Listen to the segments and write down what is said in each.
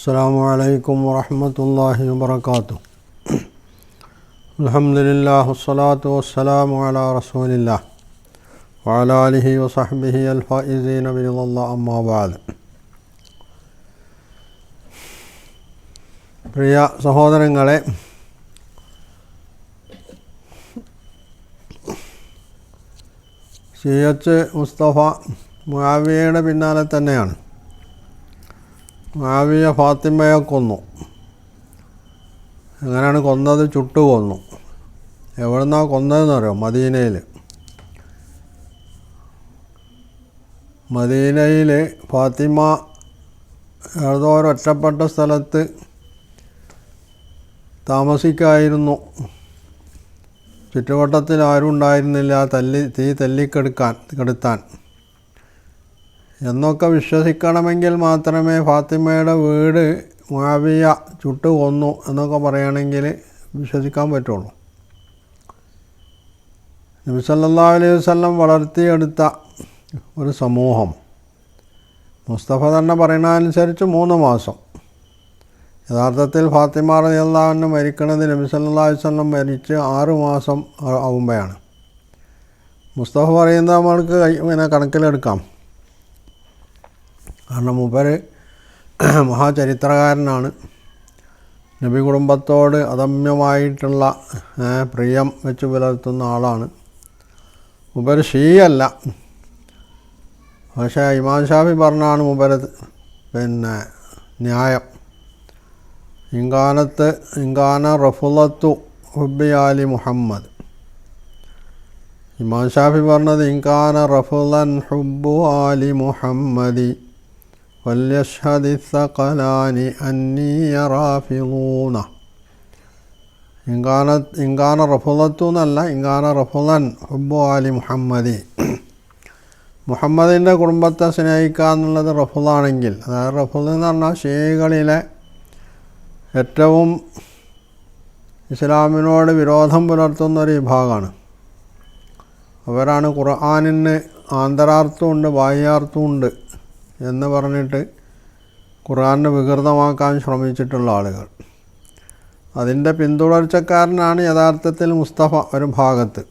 السلام عليكم ورحمة الله وبركاته الحمد لله والصلاة والسلام على رسول الله وعلى آله وصحبه الفائزين برضا الله أما بعد പ്രിയ സഹോദരങ്ങളെ C H Mustafa മുആവിയയുടെ പിന്നാലെ തന്നെയാണ് മുആവിയ ഫാത്തിമയെ കൊന്നു. എങ്ങനെയാണ് കൊന്നത്? ചുട്ടു കൊന്നു. എവിടുന്നാണ് കൊന്നതെന്ന് അറിയോ? മദീനയിൽ മദീനയിൽ ഫാത്തിമ ഏതോ ഒരു ഒറ്റപ്പെട്ട സ്ഥലത്ത് താമസിക്കായിരുന്നു. ചുറ്റുവട്ടത്തിൽ ആരും ഉണ്ടായിരുന്നില്ല. തല്ലി തീ തല്ലിക്കെടുക്കാൻ കെടുത്താൻ. എന്നൊക്കെ വിശ്വസിക്കണമെങ്കിൽ മാത്രമേ ഫാത്തിമയുടെ വീട് മാവിയ ചുട്ടു കൊന്നു എന്നൊക്കെ പറയുകയാണെങ്കിൽ വിശ്വസിക്കാൻ പറ്റുള്ളൂ. നബിസല്ലാ അലൈഹി വല്ലം വളർത്തിയെടുത്ത ഒരു സമൂഹം. മുസ്തഫ തന്നെ പറയുന്നതനുസരിച്ച് മൂന്ന് മാസം. യഥാർത്ഥത്തിൽ ഫാത്തിമ റളിയല്ലാഹു മരിക്കുന്നത് നബി അലൈഹി വസല്ലം മരിച്ച് ആറ് മാസം ആകുമ്പോഴാണ് മുസ്തഫ പറയുന്നത് നമ്മൾക്ക് പിന്നെ കണക്കിലെടുക്കാം. കാരണം മൂപ്പര് മഹാചരിത്രകാരനാണ്. നബി കുടുംബത്തോട് അദമ്യമായിട്ടുള്ള പ്രിയം വെച്ച് പുലർത്തുന്ന ആളാണ്. മുബര് ഷീയല്ല. പക്ഷേ ഇമാം ഷാഫി പറഞ്ഞാണ് മുബര് പിന്നെ ന്യായം. ഇങ്കാനത്ത് ഇങ്കാന റഫുലത്തു ഹുബി അലി മുഹമ്മദ്. ഇമാം ഷാഫി പറഞ്ഞത് ഇങ്കാന റഫുലൻ ഹുബു അലി മുഹമ്മദി. വല്യഷദിസഖലാനി كانت إن كان ഇങ്കാന റഫുലത്തു إن ഇങ്കാന رفضا حب ആലി മുഹമ്മദി. മുഹമ്മദിന്റെ കുടുംബത്തെ സ്നേഹിക്കുക എന്നുള്ളത് റഫുദാണെങ്കിൽ അതായത് റഫുദ് എന്ന് പറഞ്ഞാൽ ഷീകളിലെ ഏറ്റവും ഇസ്ലാമിനോട് വിരോധം പുലർത്തുന്ന ഒരു വിഭാഗമാണ്. അവരാണ് ഖുർആാനിന് ആന്തരാർത്ഥമുണ്ട് ബാഹ്യാർത്ഥമുണ്ട് എന്ന് പറഞ്ഞിട്ട് ഖുറാനെ വികൃതമാക്കാൻ ശ്രമിച്ചിട്ടുള്ള ആളുകൾ. അതിന്റെ പിന്തുടർച്ചക്കാരനാണ് യഥാർത്ഥത്തിൽ മുസ്തഫ ഒരു ഭാഗത്ത്.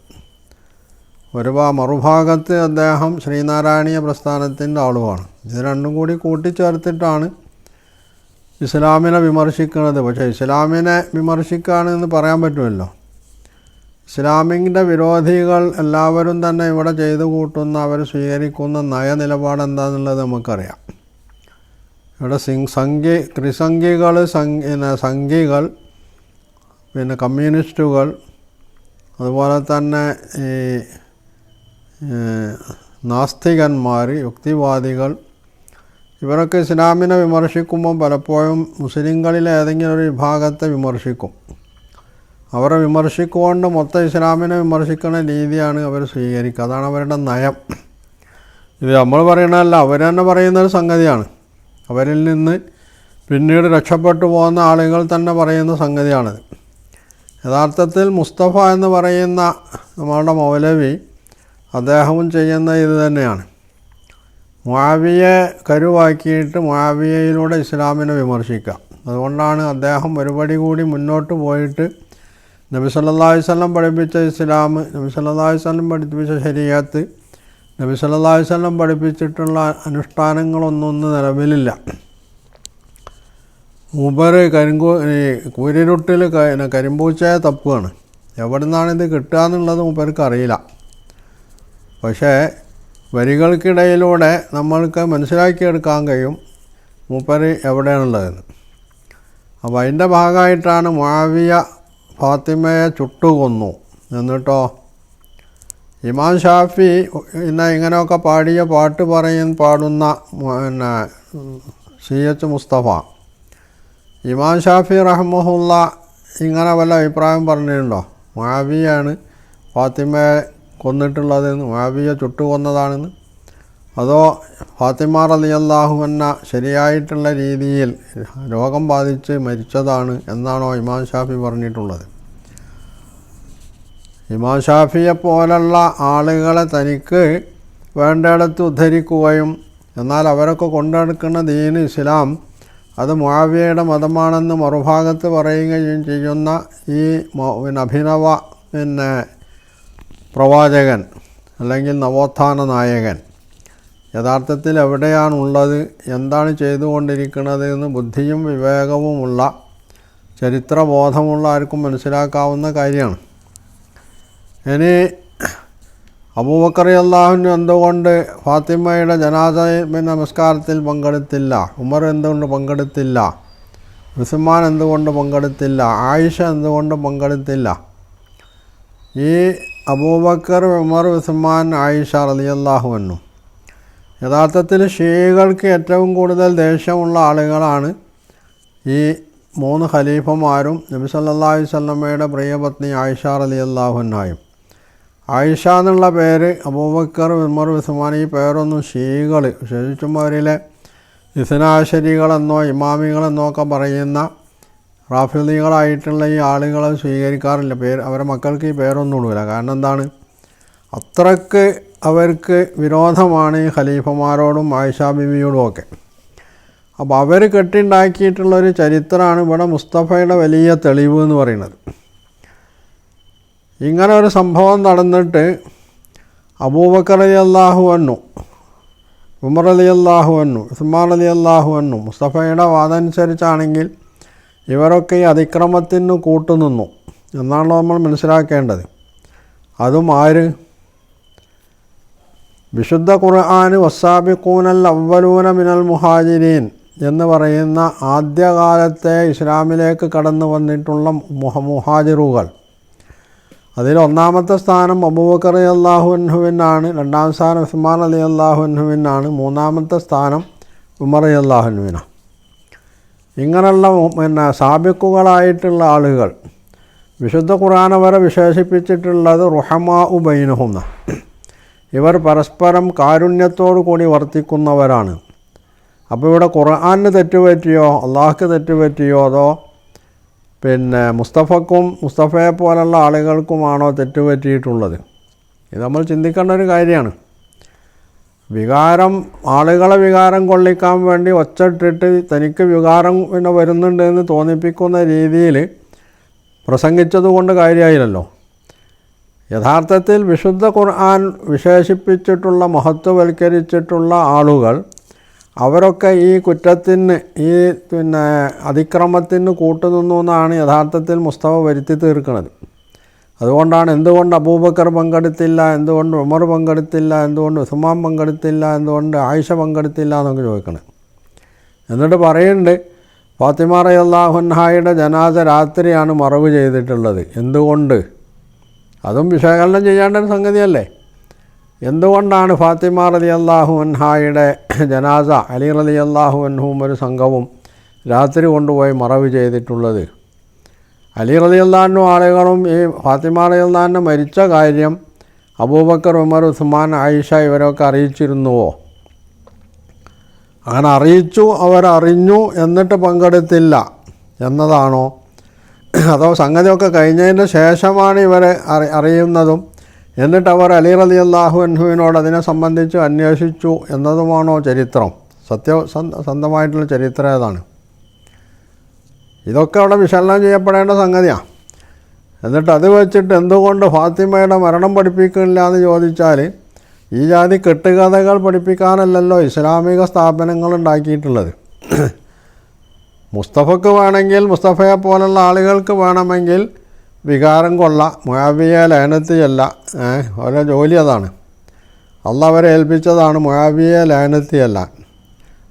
ഒരു മറുഭാഗത്ത് അദ്ദേഹം ശ്രീനാരായണീയ പ്രസ്ഥാനത്തിന്റെ ആളുമാണ്. ഇത് രണ്ടും കൂടി കൂട്ടിച്ചേർത്തിട്ടാണ് ഇസ്ലാമിനെ വിമർശിക്കുന്നത്. പക്ഷേ ഇസ്ലാമിനെ വിമർശിക്കുകയാണെന്ന് പറയാൻ പറ്റുമല്ലോ. ഇസ്ലാമിന്റെ വിരോധികൾ എല്ലാവരും തന്നെ ഇവിടെ ചെയ്തു കൂട്ടുന്ന അവർ സ്വീകരിക്കുന്ന നയനിലപാട് എന്താണെന്നുള്ളത് നമുക്കറിയാം. ഇവിടെ സിംഗ് സംഘി ത്രിസംഘികൾ സംഘികൾ പിന്നെ കമ്മ്യൂണിസ്റ്റുകൾ അതുപോലെ തന്നെ ഈ നാസ്തികന്മാർ യുക്തിവാദികൾ ഇവരൊക്കെ ഇസ്ലാമിനെ വിമർശിക്കുമ്പോൾ പലപ്പോഴും മുസ്ലിങ്ങളിലെ ഏതെങ്കിലും ഒരു വിഭാഗത്തെ വിമർശിക്കും. അവരെ വിമർശിക്കുകൊണ്ട് മൊത്തം ഇസ്ലാമിനെ വിമർശിക്കുന്ന രീതിയാണ് അവർ സ്വീകരിക്കുക. അതാണ് അവരുടെ നയം. ഇത് നമ്മൾ പറയണതല്ല അവർ തന്നെ പറയുന്നൊരു സംഗതിയാണ്. അവരിൽ നിന്ന് പിന്നീട് രക്ഷപ്പെട്ടു പോകുന്ന ആളുകൾ തന്നെ പറയുന്ന സംഗതിയാണിത്. യഥാർത്ഥത്തിൽ മുസ്തഫ എന്ന് പറയുന്ന നമ്മളുടെ മൗലവി അദ്ദേഹവും ചെയ്യുന്ന ഇത് തന്നെയാണ്. മാവിയെ കരുവാക്കിയിട്ട് മാവിയയിലൂടെ ഇസ്ലാമിനെ വിമർശിക്കുക. അതുകൊണ്ടാണ് അദ്ദേഹം ഒരുപടി കൂടി മുന്നോട്ട് പോയിട്ട് നബി സല്ലല്ലാഹു അലൈഹി വസല്ലം പഠിപ്പിച്ച ഇസ്ലാം നബി സല്ലല്ലാഹു അലൈഹി വസല്ലം പഠിപ്പിച്ച ശരീഅത്ത് നബി സല്ലല്ലാഹു അലൈഹി വസല്ലം പഠിപ്പിച്ചിട്ടുള്ള അനുഷ്ഠാനങ്ങളൊന്നും നിലവിലില്ല. മൂബർ കരിങ്കൂ കൂരിരുട്ടിൽ കരിമ്പൂച്ചയെ തപ്പുകയാണ് എവിടെ നിന്നാണ് ഇത് കിട്ടുക എന്നുള്ളത് മൂപ്പർക്ക് അറിയില്ല പക്ഷേ വരികൾക്കിടയിലൂടെ നമ്മൾക്ക് മനസ്സിലാക്കിയെടുക്കാൻ കഴിയും മൂപ്പർ എവിടെയാണുള്ളതെന്ന് അപ്പോൾ അതിന്റെ ഭാഗമായിട്ടാണ് മാവിയ ഫാത്തിമയെ ചുട്ടുകൊന്നു. എന്നിട്ടോ? ഇമാം ഷാഫി ഇന്ന ഇങ്ങനെയൊക്കെ പാടിയ പാട്ട് പറയും പാടുന്ന പിന്നെ സി എച്ച് മുസ്തഫ. ഇമാം ഷാഫി റഹ്മുല്ല ഇങ്ങനെ വല്ല അഭിപ്രായം പറഞ്ഞിട്ടുണ്ടോ? മാവിയാണ് ഫാത്തിമയെ കൊന്നിട്ടുള്ളതെന്ന് മാവിയെ ചുട്ടുകൊന്നതാണെന്ന്? അതോ ഫാത്തിമ റലിയല്ലാഹു എന്ന ശരിയായിട്ടുള്ള രീതിയിൽ രോഗം ബാധിച്ച് മരിച്ചതാണ് എന്നാണോ ഇമാം ഷാഫി പറഞ്ഞിട്ടുള്ളത്? ഇമാം ഷാഫിയെ പോലുള്ള ആളുകളെ തനിക്ക് വേണ്ടിടത്ത് ഉദ്ധരിക്കുകയും എന്നാൽ അവരൊക്കെ കൊണ്ടെടുക്കുന്ന ദീൻ ഇസ്ലാം അത് മുആവിയയുടെ മതമാണെന്ന് മറുഭാഗത്ത് പറയുകയും ചെയ്യുന്ന ഈ പിന്നെ അഭിനവ പിന്നെ പ്രവാചകൻ അല്ലെങ്കിൽ നവോത്ഥാന നായകൻ യഥാർത്ഥത്തിൽ എവിടെയാണുള്ളത് എന്താണ് ചെയ്തുകൊണ്ടിരിക്കുന്നത് എന്ന് ബുദ്ധിയും വിവേകവുമുള്ള ചരിത്രബോധമുള്ള ആർക്കും മനസ്സിലാക്കാവുന്ന കാര്യമാണ്. ഇനി അബൂബക്കർ അള്ളാഹുവിന് എന്തുകൊണ്ട് ഫാത്തിമയുടെ ജനാസ നമസ്കാരത്തിൽ പങ്കെടുത്തില്ല? ഉമർ എന്തുകൊണ്ട് പങ്കെടുത്തില്ല? ഉസ്മാൻ എന്തുകൊണ്ട് പങ്കെടുത്തില്ല? ആയിഷ എന്തുകൊണ്ട് പങ്കെടുത്തില്ല? ഈ അബൂബക്കർ ഉമർ ഉസ്മാൻ ആയിഷ റളിയല്ലാഹു അൻഹു. യഥാർത്ഥത്തിൽ ഷീകൾക്ക് ഏറ്റവും കൂടുതൽ ദേഷ്യമുള്ള ആളുകളാണ് ഈ മൂന്ന് ഖലീഫമാരും നബി വല്ലമ്മയുടെ പ്രിയപത്നി ആയിഷ അൻഹായും. ആയിഷ എന്നുള്ള പേര് അബൂബക്കർ ഉമർ ഉസ്മാൻ ഈ പേരൊന്നും ഷീകൾ ശേഷിച്ചുമാരിലെ അവരിലെ ഇസനാശരികളെന്നോ ഇമാമികളെന്നോ ഒക്കെ പറയുന്ന റാഫിദികളായിട്ടുള്ള ഈ ആളുകളെ സ്വീകരിക്കാറില്ല. പേര് അവരെ മക്കൾക്ക് ഈ പേരൊന്നും ഇടൂല. കാരണം എന്താണ്? അത്രയ്ക്ക് അവർക്ക് വിരോധമാണ് ഈ ഖലീഫമാരോടും ആയിഷാ ബിബിയോടും ഒക്കെ. അപ്പോൾ അവർ കെട്ടിണ്ടാക്കിയിട്ടുള്ളൊരു ചരിത്രമാണ് ഇവിടെ മുസ്തഫയുടെ വലിയ തെളിവ് എന്ന് പറയുന്നത്. ഇങ്ങനെ ഒരു സംഭവം നടന്നിട്ട് അബൂബക്കർ അലി അള്ളാഹു അന്നു ഉമർ അലി അള്ളാഹു അന്നു ഉസ്മാൻ അലി അള്ളാഹു അന്നു മുസ്തഫയുടെ വാദമനുസരിച്ചാണെങ്കിൽ ഇവരൊക്കെ ഈ അതിക്രമത്തിന് കൂട്ടുനിന്നു എന്നാണല്ലോ നമ്മൾ മനസ്സിലാക്കേണ്ടത്. അതും ആര്? വിശുദ്ധ ഖുർആൻ വസാബിഖൂനൽ അവലൂന മിനൽ മുഹാജിരീൻ എന്ന് പറയുന്ന ആദ്യകാലത്തെ ഇസ്ലാമിലേക്ക് കടന്നു വന്നിട്ടുള്ള മുഹ മുഹാജിറുകൾ. അതിൽ ഒന്നാമത്തെ സ്ഥാനം അബൂബക്കർ അലി അള്ളാഹുവിനാണ് രണ്ടാം സ്ഥാനം ഉസ്മാൻ അലി അള്ളാഹുവിനാണ് മൂന്നാമത്തെ സ്ഥാനം ഉമർ അലി അള്ളാഹുവിനാണ് ഇങ്ങനെയുള്ള പിന്നെ സാബിക്കുകളായിട്ടുള്ള ആളുകൾ വിശുദ്ധ ഖുറാന വരെ വിശേഷിപ്പിച്ചിട്ടുള്ളത് റുഹമാ ഉബൈനഹുന്ന ഇവർ പരസ്പരം കാരുണ്യത്തോടു കൂടി വർത്തിക്കുന്നവരാണ്. അപ്പോൾ ഇവിടെ ഖുർആാനിന് തെറ്റുപറ്റിയോ അള്ളാഹ്ക്ക് തെറ്റുപറ്റിയോ അതോ പിന്നെ മുസ്തഫക്കും മുസ്തഫയെ പോലുള്ള ആളുകൾക്കുമാണോ തെറ്റുപറ്റിയിട്ടുള്ളത്? ഇത് നമ്മൾ ചിന്തിക്കേണ്ട ഒരു കാര്യമാണ്. വികാരം ആളുകളെ വികാരം കൊള്ളിക്കാൻ വേണ്ടി ഒച്ചട്ടിട്ട് തനിക്ക് വികാരം പിന്നെ വരുന്നുണ്ട് എന്ന് തോന്നിപ്പിക്കുന്ന രീതിയിൽ പ്രസംഗിച്ചതുകൊണ്ട് കാര്യമായില്ലല്ലോ. യഥാർത്ഥത്തിൽ വിശുദ്ധ ഖുർആൻ വിശേഷിപ്പിച്ചിട്ടുള്ള മഹത്വവൽക്കരിച്ചിട്ടുള്ള ആളുകൾ അവരൊക്കെ ഈ കുറ്റത്തിന് ഈ പിന്നെ അതിക്രമത്തിന് കൂട്ടുനിന്നു എന്നാണ് യഥാർത്ഥത്തിൽ മുസ്തഫ വരുത്തി തീർക്കുന്നത്. അതുകൊണ്ടാണ് എന്തുകൊണ്ട് അബൂബക്കർ പങ്കെടുത്തില്ല എന്തുകൊണ്ട് ഉമർ പങ്കെടുത്തില്ല എന്തുകൊണ്ട് ഉസ്മാൻ പങ്കെടുത്തില്ല എന്തുകൊണ്ട് ആയിഷ പങ്കെടുത്തില്ല എന്നൊക്കെ ചോദിക്കണേ. എന്നിട്ട് പറയുന്നുണ്ട് ഫാത്തിമ റയല്ലാഹുൻഹായുടെ ജനാസ രാത്രിയാണ് മറവ് ചെയ്തിട്ടുള്ളത്. എന്തുകൊണ്ട്? അതും വിശകലനം ചെയ്യേണ്ട ഒരു സംഗതിയല്ലേ? എന്തുകൊണ്ടാണ് ഫാത്തിമ റലി അള്ളാഹു അൻഹായുടെ ജനാസ അലി റലി അള്ളാഹു അൻഹും ഒരു സംഘവും രാത്രി കൊണ്ടുപോയി മറവ് ചെയ്തിട്ടുള്ളത്? അലി റലി അള്ളാഹിനും ആളുകളും ഈ ഫാത്തിമ റലി അള്ളാഹിനെ മരിച്ച കാര്യം അബൂബക്കർ ഉമർ ഉസ്മാൻ ആയിഷ ഇവരൊക്കെ അറിയിച്ചിരുന്നുവോ? അങ്ങനെ അറിയിച്ചു അവരറിഞ്ഞു എന്നിട്ട് പങ്കെടുത്തില്ല എന്നതാണോ? അതോ സംഗതിയൊക്കെ കഴിഞ്ഞതിന് ശേഷമാണ് ഇവരെ അറി അറിയുന്നതും എന്നിട്ട് അവർ അലി റലി അള്ളാഹു അൻഹുവിനോട് അതിനെ സംബന്ധിച്ച് അന്വേഷിച്ചു എന്നതുമാണോ ചരിത്രം? സത്യ സ്വന്തമായിട്ടുള്ള ചരിത്രം ഏതാണ്? ഇതൊക്കെ അവിടെ വിശകലനം ചെയ്യപ്പെടേണ്ട സംഗതിയാണ് എന്നിട്ട് അത് വെച്ചിട്ട് എന്തുകൊണ്ട് ഫാത്തിമയുടെ മരണം പഠിപ്പിക്കുന്നില്ല എന്ന് ചോദിച്ചാൽ ഈ ജാതി കെട്ടുകഥകൾ പഠിപ്പിക്കാനല്ലല്ലോ ഇസ്ലാമിക സ്ഥാപനങ്ങൾ ഉണ്ടാക്കിയിട്ടുള്ളത്. മുസ്തഫക്ക് വേണമെങ്കിൽ മുസ്തഫയെ പോലുള്ള ആളുകൾക്ക് വേണമെങ്കിൽ വികാരം കൊള്ള മുയാവിയ ലയനത്തിയല്ല. ഓരോ ജോലി അതാണ്. അല്ല അവരെ ഏൽപ്പിച്ചതാണ് മുയാവിയ ലയനത്തിയല്ല.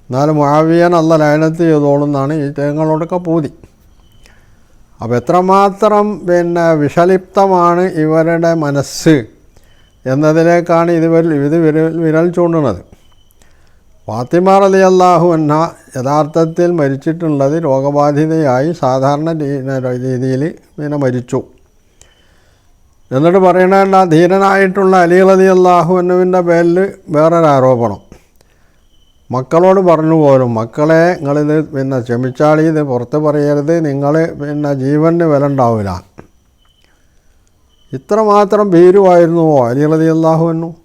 എന്നാലും മുയാവിയൻ അല്ല ലയനത്തി ചെയ്തോളുന്നാണ് ഈ തേങ്ങളോടൊക്കെ പൂതി. അപ്പോൾ എത്രമാത്രം പിന്നെ വിഷലിപ്തമാണ് ഇവരുടെ മനസ്സ് എന്നതിലേക്കാണ് ഇത് വിരൽ ഇത് വിരൽ വിരൽ ചൂണ്ടുന്നത്. ഫാത്തിമ അലി അള്ളാഹു എന്ന യഥാർത്ഥത്തിൽ മരിച്ചിട്ടുള്ളത് രോഗബാധിതയായി സാധാരണ രീതിയിൽ ഇങ്ങനെ മരിച്ചു. എന്നിട്ട് പറയണേണ്ട ധീരനായിട്ടുള്ള അലി അലി അള്ളാഹു എന്നുവിന്റെ പേരിൽ വേറൊരാരോപണം മക്കളോട് പറഞ്ഞു പോലും മക്കളെ നിങ്ങളിത് പിന്നെ ക്ഷമിച്ചാളി ഇത് പുറത്ത് പറയരുത് നിങ്ങൾ പിന്നെ ജീവന് വില ഉണ്ടാവില്ല. ഇത്രമാത്രം ഭീരുവായിരുന്നുവോ അലി അലി അള്ളാഹു എന്നു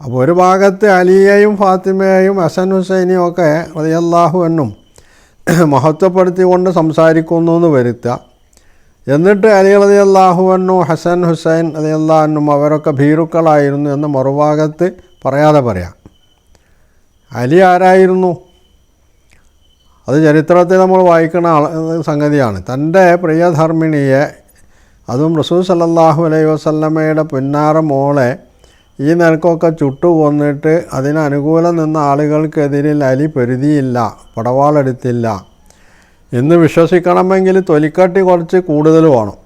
അപ്പോൾ ഒരു ഭാഗത്ത് അലിയെയും ഫാത്തിമയെയും ഹസൻ ഹുസൈനെയും ഒക്കെ റളിയല്ലാഹു എന്നും മഹത്വപ്പെടുത്തിക്കൊണ്ട് സംസാരിക്കുന്നു എന്ന് വരുത്തുക. എന്നിട്ട് അലി റതി അള്ളാഹുവന്നു ഹസൻ ഹുസൈൻ അലി അള്ളാഹനും അവരൊക്കെ ഭീരുക്കളായിരുന്നു എന്ന് മറുഭാഗത്ത് പറയാതെ പറയാം. അലി ആരായിരുന്നു? അത് ചരിത്രത്തിൽ നമ്മൾ വായിക്കുന്ന സംഗതിയാണ്. തന്റെ പ്രിയധർമ്മിണിയെ അതും റസൂൽ സല്ലാഹു അലൈഹി വസല്ലമയുടെ പിന്നാറ മോളെ ഈ നിലക്കൊക്കെ ചുട്ടു കൊന്നിട്ട് അതിന് അനുകൂലം നിന്ന ആളുകൾക്കെതിരിൽ അലി പൊരുതിയില്ല പടവാളെടുത്തില്ല. എന്ന് വിശ്വസിക്കണമെങ്കിൽ തൊലിക്കട്ടി കുറച്ച് കൂടുതൽ വേണം.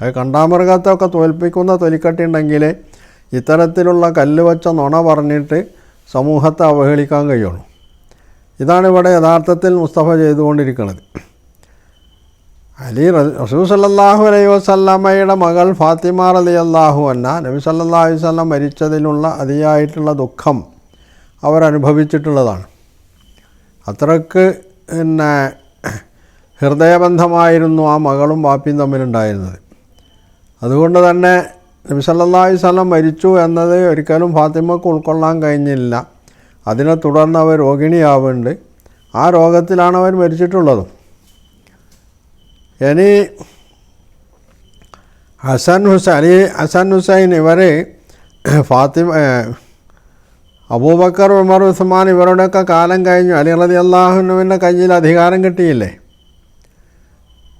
അത് കണ്ടാമൃഗത്തൊക്കെ തോൽപ്പിക്കുന്ന തൊലിക്കട്ടി ഉണ്ടെങ്കിൽ ഇത്തരത്തിലുള്ള കല്ല് വച്ച നുണ പറഞ്ഞിട്ട് സമൂഹത്തെ അവഹേളിക്കാൻ കഴിയുള്ളൂ. ഇതാണ് ഇവിടെ യഥാർത്ഥത്തിൽ മുസ്തഫ ചെയ്തുകൊണ്ടിരിക്കുന്നത്. അലി റസൂ സല്ലാഹു അലൈഹി വസല്ലമ്മയുടെ മകൾ ഫാത്തിമ അലി അള്ളാഹു അന്ന നബി സല്ലാ അലൈഹി വല്ലം മരിച്ചതിലുള്ള അതിയായിട്ടുള്ള ദുഃഖം അവരനുഭവിച്ചിട്ടുള്ളതാണ് അത്രയ്ക്ക് പിന്നെ ഹൃദയബന്ധമായിരുന്നു ആ മകളും ബാപ്പിയും തമ്മിലുണ്ടായിരുന്നത്. അതുകൊണ്ട് തന്നെ നബി സല്ലാ അലൈഹി വല്ലം മരിച്ചു എന്നത് ഒരിക്കലും ഫാത്തിമക്ക് ഉൾക്കൊള്ളാൻ കഴിഞ്ഞില്ല. അതിനെ തുടർന്ന് അവർ രോഗിണിയാവുന്നുണ്ട്. ആ രോഗത്തിലാണ് അവർ മരിച്ചിട്ടുള്ളതും. ഇനി ഹസൻ ഹുസൈൻ حسن ഹസൻ ഹുസൈൻ ഇവർ ഫാത്തിമ അബൂബക്കർ ഉമർ ഉസ്മാൻ ഇവരുടെയൊക്കെ കാലം കഴിഞ്ഞു. അലി റതി അള്ളാഹുനുവിന്റെ കയ്യിൽ അധികാരം കിട്ടിയില്ലേ?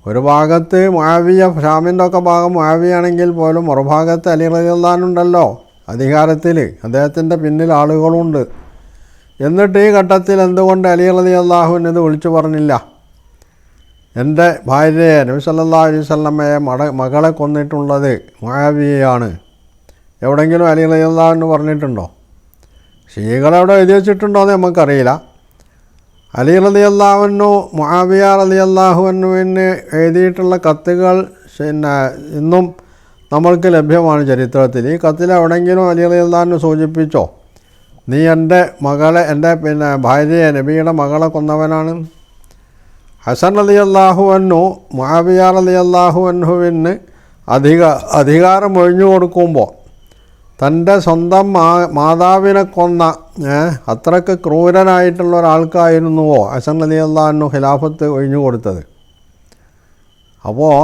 ഒരു ഭാഗത്ത് മുആവിയ ഷാമിന്റെ ഒക്കെ ഭാഗം മുആവിയാണെങ്കിൽ പോലും മറുഭാഗത്ത് അലി റതി അള്ളഹാനുണ്ടല്ലോ അധികാരത്തിൽ. അദ്ദേഹത്തിന്റെ പിന്നിൽ ആളുകളുണ്ട്. എന്നിട്ട് ഈ ഘട്ടത്തിൽ എന്തുകൊണ്ട് അലി റതി അള്ളാഹുവിന് വിളിച്ചു പറഞ്ഞില്ല? എന്റെ ഭാര്യയെ നബി സല്ലാ അലൈഹി സ്വല്ലമ്മയെ മട മകളെ കൊന്നിട്ടുള്ളത് മുആവിയയാണ്. എവിടെയെങ്കിലും അലി അലിയുള്ള എന്ന് പറഞ്ഞിട്ടുണ്ടോ? സ്ത്രീകളെവിടെ എഴുതി വെച്ചിട്ടുണ്ടോ എന്ന് നമുക്കറിയില്ല. അലി മുആവിയ റതി അള്ളാഹുവിനുവിന് എഴുതിയിട്ടുള്ള കത്തുകൾ പിന്നെ ഇന്നും നമ്മൾക്ക് ലഭ്യമാണ് ചരിത്രത്തിൽ. ഈ കത്തിൽ എവിടെയെങ്കിലും അലി അള്ളാഹുവിന് സൂചിപ്പിച്ചോ? നീ എന്റെ മകളെ എന്റെ പിന്നെ ഭാര്യയെ നബിയുടെ മകളെ കൊന്നവനാണ്? ഹസൻ അലി അള്ളാഹു അന്നു മുആവിയ അലി അള്ളാഹു അധിക അധികാരം ഒഴിഞ്ഞു കൊടുക്കുമ്പോൾ തന്റെ സ്വന്തം മാ മാതാവിനെ കൊന്ന അത്രയ്ക്ക് ക്രൂരനായിട്ടുള്ള ഒരാൾക്കായിരുന്നുവോ ഹസൻ അലി അള്ളാഹു ഖിലാഫത്ത് ഒഴിഞ്ഞു കൊടുത്തത്? അപ്പോൾ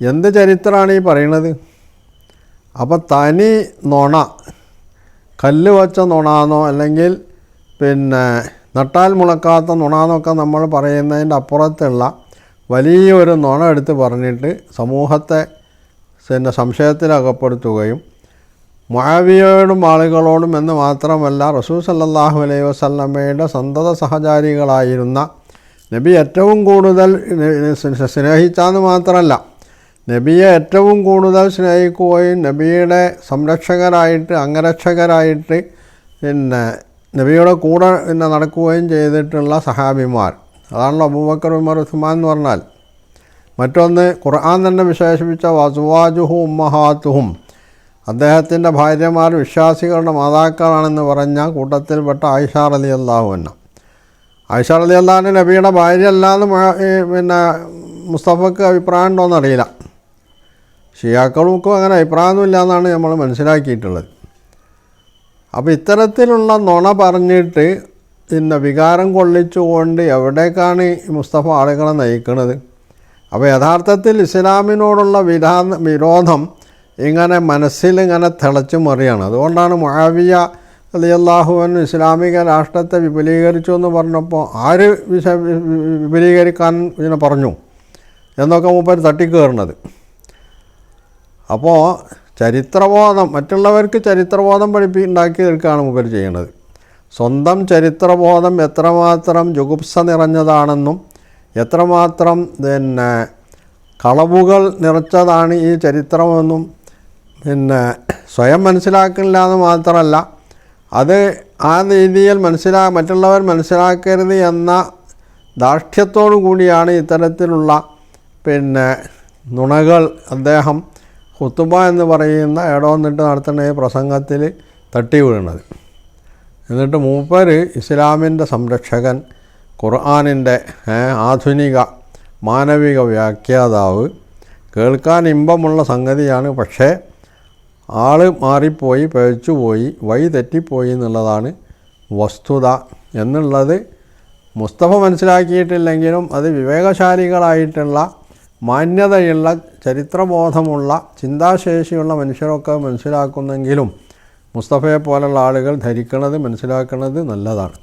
എന്ത് ചരിത്രമാണ് ഈ പറയുന്നത് അപ്പോൾ തനി നുണ കല്ല് വച്ച നുണാന്നോ അല്ലെങ്കിൽ പിന്നെ നട്ടാൽ മുളക്കാത്ത നുണാന്നൊക്കെ നമ്മൾ പറയുന്നതിന്റെ അപ്പുറത്തുള്ള വലിയൊരു നുണ എടുത്ത് പറഞ്ഞിട്ട് സമൂഹത്തെ പിന്നെ സംശയത്തിലകപ്പെടുത്തുകയും മാവിയോടും ആളുകളോടും എന്ന് മാത്രമല്ല റസൂൽ സല്ലാഹു അലൈഹി വസല്ലമ്മയുടെ സന്തത സഹചാരികളായിരുന്ന നബി ഏറ്റവും കൂടുതൽ സ്നേഹിച്ചാന്ന് മാത്രമല്ല നബിയെ ഏറ്റവും കൂടുതൽ സ്നേഹിക്കുകയും നബിയുടെ സംരക്ഷകരായിട്ട് അംഗരക്ഷകരായിട്ട് പിന്നെ നബിയുടെ കൂടെ പിന്നെ നടക്കുകയും ചെയ്തിട്ടുള്ള സഹാബിമാർ. അതാണല്ലോ അബൂബക്കർ ഉമർ ഉസ്മാൻ എന്ന് പറഞ്ഞാൽ. മറ്റൊന്ന് ഖുർആൻ തന്നെ വിശേഷിപ്പിച്ച വസുവാജുഹു ഉമ്മഹാത്തുഹും. അദ്ദേഹത്തിന്റെ ഭാര്യമാർ വിശ്വാസികളുടെ മാതാക്കളാണെന്ന് പറഞ്ഞ കൂട്ടത്തിൽപ്പെട്ട ആയിഷ അലി അള്ളാഹു എന്ന ആയിഷ അലി അള്ളാഹിന്റെ നബിയുടെ ഭാര്യ അല്ലാന്ന് പിന്നെ മുസ്തഫക്ക് അഭിപ്രായം ഉണ്ടോയെന്നറിയില്ല ഷിയാക്കൾക്കും അങ്ങനെ അഭിപ്രായമൊന്നുമില്ല എന്നാണ് നമ്മൾ മനസ്സിലാക്കിയിട്ടുള്ളത്. അപ്പോൾ ഇത്തരത്തിലുള്ള നുണ പറഞ്ഞിട്ട് ഇന്ന വികാരം കൊള്ളിച്ചുകൊണ്ട് എവിടേക്കാണ് മുസ്തഫ ആളുകളെ നയിക്കുന്നത് അപ്പോൾ യഥാർത്ഥത്തിൽ ഇസ്ലാമിനോടുള്ള വിരാ വിരോധം ഇങ്ങനെ മനസ്സിൽ ഇങ്ങനെ തിളച്ചു മറിയാണ്. അതുകൊണ്ടാണ് മുആവിയ അലിയല്ലാഹുവൻ ഇസ്ലാമിക രാഷ്ട്രത്തെ വിപുലീകരിച്ചു എന്ന് പറഞ്ഞപ്പോൾ ആര് വിശ വിപുലീകരിക്കാൻ ഇതിനെ പറഞ്ഞു? എന്നൊക്കെ മൂപ്പർ തട്ടിക്കേറുന്നത്. അപ്പോൾ ചരിത്രബോധം മറ്റുള്ളവർക്ക് ചരിത്രബോധം പഠിപ്പി ഉണ്ടാക്കി തീർക്കുകയാണ് മുമ്പിൽ ചെയ്യുന്നത് സ്വന്തം ചരിത്രബോധം എത്രമാത്രം ജുഗുപ്സ നിറഞ്ഞതാണെന്നും എത്രമാത്രം പിന്നെ കളവുകൾ നിറച്ചതാണ് ഈ ചരിത്രമെന്നും പിന്നെ സ്വയം മനസ്സിലാക്കില്ല എന്ന് മാത്രമല്ല അത് ആ രീതിയിൽ മനസ്സിലാ മറ്റുള്ളവർ മനസ്സിലാക്കരുത് എന്ന ദാർഢ്യത്തോടു കൂടിയാണ് ഇത്തരത്തിലുള്ള പിന്നെ നുണകൾ അദ്ദേഹം ഹുത്തുബ എന്ന് പറയുന്ന ഇടവന്നിട്ട് നടത്തുന്ന ഈ പ്രസംഗത്തിൽ തട്ടി വീഴുന്നത് എന്നിട്ട് മൂപ്പർ ഇസ്ലാമിന്റെ സംരക്ഷകൻ ഖുർആാനിന്റെ ആധുനിക മാനവിക വ്യാഖ്യാതാവ്. കേൾക്കാൻ ഇമ്പമുള്ള സംഗതിയാണ് പക്ഷേ ആൾ മാറിപ്പോയി പേച്ചുപോയി വഴി തെറ്റിപ്പോയി എന്നുള്ളതാണ് വസ്തുത എന്നുള്ളത് മുസ്തഫ മനസ്സിലാക്കിയിട്ടില്ലെങ്കിലും അത് വിവേകശാലികളായിട്ടുള്ള മാന്യതയുള്ള ചരിത്രബോധമുള്ള ചിന്താശേഷിയുള്ള മനുഷ്യരൊക്കെ മനസ്സിലാക്കുന്നെങ്കിലും മുസ്തഫയെ പോലുള്ള ആളുകൾ ധരിക്കുന്നത് മനസ്സിലാക്കുന്നത് നല്ലതാണ്.